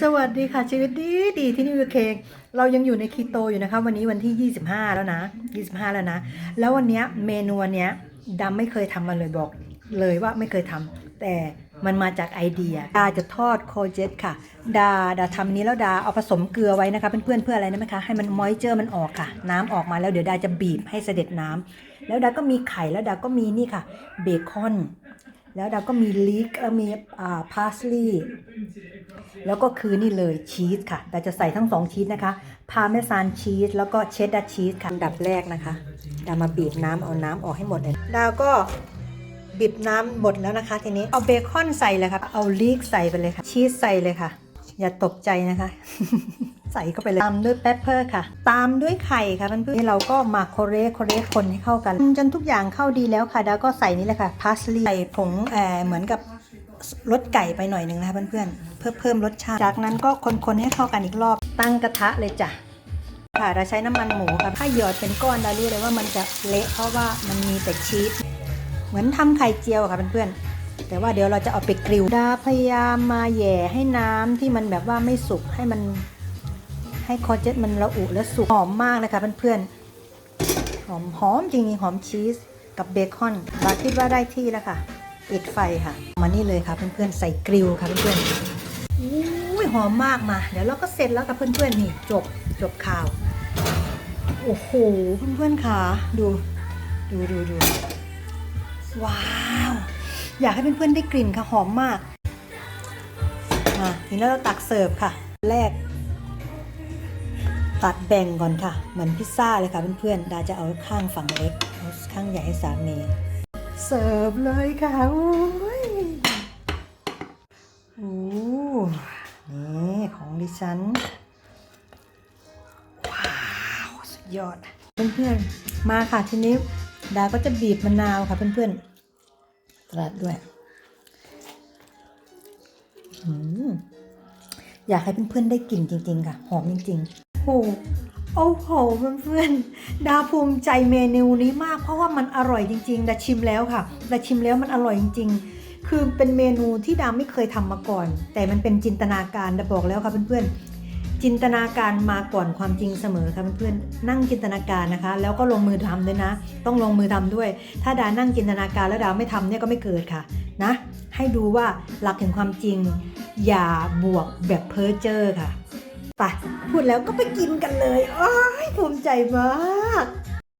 สวัสดีค่ะชีวิตดีดีที่นิวเคงเรายังอยู่ในคีโตอยู่นะคะ วันนี้วันที่ 25 แล้วนะ 25 แล้วนะ แล้ววันนี้เมนูนเนี้ยดำไม่เคยทำมันเลยบอกเลยว่าไม่เคยทำแต่มันมาจากไอเดีย ดาจะทอดโคเจตค่ะ ดาดาทำนี้แล้วดาเอาผสมเกลือไว้นะคะเพื่อนๆเพื่ออะไรนะไหมคะ ให้มันมอยเจอร์มันออกค่ะ น้ำออกมาแล้วเดี๋ยวดาจะบีบให้เสด็จน้ำแล้วดาก็มีไข่แล้วดาก็มีนี่ค่ะ เบคอน แล้วดาก็มีลิกแล้วมีอ่าพาสลีย์แล้วก็คือนี่เลยชีสค่ะ เราจะใส่ทั้งสองชีสนะคะพาเมซานชีสแล้วก็เชดดาร์ชีสค่ะอันดับแรกนะคะเดามาบีบน้ำเอาน้ำออกให้หมดเลยดาวก็บีบน้ำหมดแล้วนะคะ ทีนี้เอาเบคอนใส่เลยค่ะเอาลีกใส่ไปเลยค่ะ ชีสใส่เลยค่ะ อย่าตกใจนะคะ ใส่เข้าไปเลยตามด้วยเปปเปอร์ค่ะ ตามด้วยไข่ค่ะเพื่อนๆนี่เราก็มาโคเรโคเรคนให้เข้ากันจนทุกอย่างเข้าดีแล้วค่ะดาวก็ใส่นี่แหละค่ะพาสลีย์ใส่ผงแออเหมือนกับรสไก่ไปหน่อยหนึ่งนะคะเพื่อนๆเพื่อเพิ่มรสชาติ จากนั้นก็คนๆให้เข้ากันอีกรอบ ตั้งกระทะเลยจ้ะค่ะเราใช้น้ำมันหมูค่ะถ้าหยอดเป็นก้อนเรารู้เลยว่ามันจะเละเพราะว่ามันมีแต่ชีสเหมือนทำไข่เจียวอะค่ะเพื่อนๆแต่ว่าเดี๋ยวเราจะเอาไปกริลดาพยายามมาแหย่ให้น้ำที่มันแบบว่าไม่สุกให้มัน ให้คอเจตมันระอุและสุกหอมมากเลยค่ะเพื่อนๆ หอมหอมจริงๆหอมชีสกับเบคอนดาคิดว่าได้ที่แล้วค่ะปิดไฟค่ะ มานี่เลยค่ะเพื่อนๆ ใส่กริลค่ะเพื่อนๆอุ้ยหอมมากมา เดี๋ยวเราก็เสร็จแล้วกับเพื่อนๆนี่จบจบข่าว โอ้โหเพื่อนๆค่ะดูดูดูดูว้าว อยากให้เพื่อนๆได้กลิ่นค่ะหอมมากมาทีนี้เราตักเสิร์ฟค่ะ แรก ตัดแบ่งก่อนค่ะเหมือนพิซซ่าเลยค่ะเพื่อนๆดาจะเอาข้างฝั่งเล็กเอาข้างใหญ่ให้สามีเสิร์ฟเลยค่ะโอ้ยโอ้นี่ของดิฉันว้าวสุดยอดเพื่อนๆมาค่ะทีนี้ดาก็จะบีบมะนาวค่ะเพื่อนๆตรัดด้วยอืมอยากให้เพื่อนๆได้กลิ่นจริง ๆ ค่ะ หอมจริงๆ โอ้โหโอ้โหเพื่อนๆดาภูมิใจเมนูนี้มาก เพราะว่ามันอร่อยจริงๆดาชิมแล้วค่ะดาชิมแล้วมันอร่อยจริง ๆ คือเป็นเมนูที่ดาไม่เคยทำมาก่อน แต่มันเป็นจินตนาการดาบอกแล้วค่ะเพื่อนๆจินตนาการมาก่อนความจริงเสมอค่ะเพื่อนๆนั่งจินตนาการนะคะ แล้วก็ลงมือทำด้วยนะ ต้องลงมือทำด้วย ถ้าดานั่งจินตนาการแล้วดาไม่ทำเนี่ยก็ไม่เกิดค่ะนะให้ดูว่าหลักแห่งความจริง อย่าบวกแบบเพ้อเจ้อค่ะ ไปพูดแล้วก็ไปกินกันเลยอ้ยภูมิใจมาก